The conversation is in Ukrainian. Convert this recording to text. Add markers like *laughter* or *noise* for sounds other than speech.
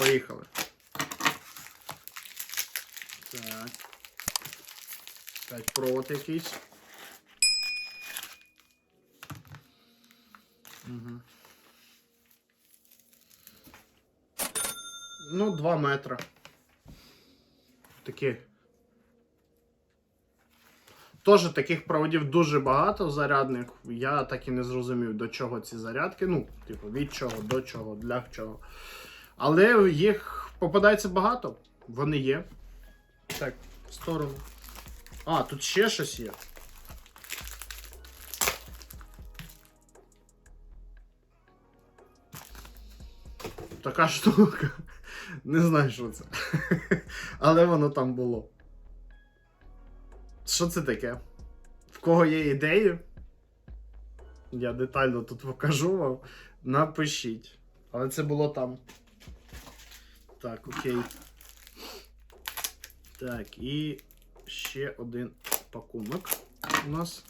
Поїхали. Так. Опять провод якийсь. Угу. Ну, 2 метри. Такі. Теж таких проводів дуже багато зарядних. Я так і не зрозумів, до чого ці зарядки. Ну, типу, від чого, до чого, для чого. Але їх попадається багато. Вони є. Так, в сторону. А, тут ще щось є. Така *laughs* штука. Не знаю, що це. *laughs* Але воно там було. Що це таке? В кого є ідеї? Я детально тут покажу вам. Напишіть. Але це було там. Так, окей. Так, і ще один пакунок у нас.